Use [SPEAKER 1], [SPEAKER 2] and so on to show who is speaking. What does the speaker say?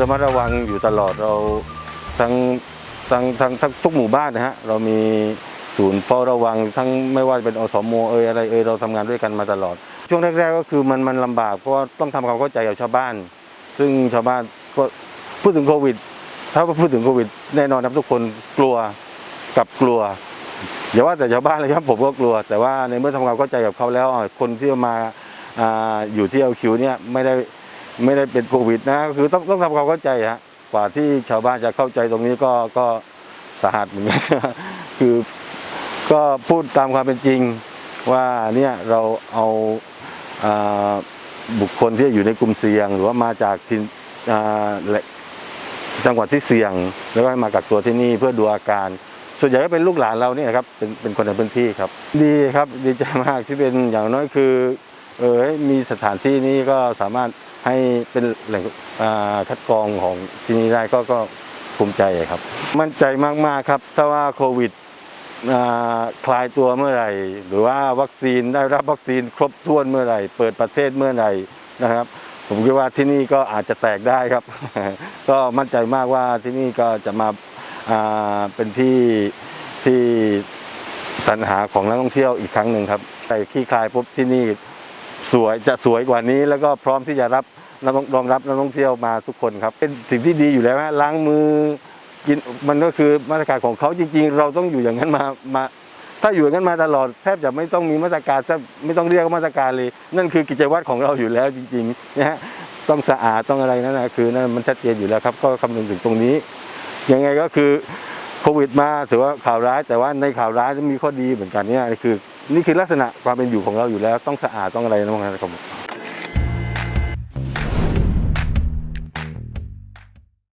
[SPEAKER 1] ือระมัดระวังอยู่ตลอดเราทั้งทั้งทั้งทั้งทุกหมู่บ้านนะฮะเรามีศูนย์เฝ้าระวังทั้งไม่ว่าจะเป็นอสมเอยอะไรเอยเราทำงานด้วยกันมาตลอด ช่วงแรก ๆ ก็คือมันมันลำบากเพราะว่าต้องทำความเข้าใจกับชาวบ้าน ซึ่งชาวบ้านก็พูดถึงโควิด ถ้าพูดถึงโควิด แน่นอนครับทุกคนกลัวกับกลัวอย่าว่าแต่ชาวบ้านเลยครับผมก็กลัว แต่ว่าในเมื่อทำความเข้าใจกับเขาแล้วคนที่มาอาอยู่ที่เอลคิวเนี่ยไม่ได้ ไม่ได้เป็นโควิดนะคือต้องต้องทำความเข้าใจฮะกว่าที่ชาวบ้านจะเข้าใจตรงนี้ก็ก็สาหัสเหมือนกันคือก็พูดตามความเป็นจริงว่าเนี่ยเราเอาอาบุคคลที่อยู่ในกลุ่มเสี่ยง หรือว่ามาจากที่แหล่งจังหวัดที่เสี่ยง แล้วก็มากักตัวที่นี่เพื่อดูอาการ ส่วนใหญ่ก็เป็นลูกหลานเราเนี่ยครับเป็นเป็นคนในพื้นที่ครับ ดีครับดีใจมากที่เป็นอย่างน้อยคือเออมีสถานที่นี้ก็สามารถ ให้เป็นแหล่งคัดกรองของที่นี่ได้ก็ก็ภูมิใจครับ มั่นใจมาก ๆ ครับ ถ้าว่าโควิดคลายตัวเมื่อไหร่ หรือว่าวัคซีนได้รับวัคซีนครบถ้วนเมื่อไหร่ เปิดประเทศเมื่อไหร่นะครับ ผมคิดว่าที่นี่ก็อาจจะแตกได้ครับ ก็มั่นใจมากว่าที่นี่ก็จะมาาเป็นที่ที่สรรหาของนักท่องเที่ยวอีกครั้งหนึ่งครับแต่ขี้คลายปุ๊บที่นี่ สวยจะสวยกว่านี้แล้วก็พร้อมที่จะรับนักท่องรองรับนักท่องเที่ยวมาทุกคนครับ เป็นสิ่งที่ดีอยู่แล้วฮะล้างมือกินมันก็คือมาตรการของเขาจริง ๆ เราต้องอยู่อย่างนั้นมามาถ้าอยู่อย่างนั้นมาตลอดแทบจะไม่ต้องมีมาตรการแทบไม่ต้องเรียกมาตรการเลย นั่นคือกิจวัตรของเราอยู่แล้วจริงๆนะฮะต้องสะอาดต้องอะไรนั่นนะคือนั่นมันชัดเจนอยู่แล้วครับ ก็คำนึงถึงตรงนี้ยังไงก็คือโควิดมาถือว่าข่าวร้าย แต่ว่าในข่าวร้ายจะมีข้อดีเหมือนกันเนี่ยคือ นี่คือลักษณะความเป็นอยู่ของเราอยู่แล้วต้องสะอาดต้องอะไรนะครับ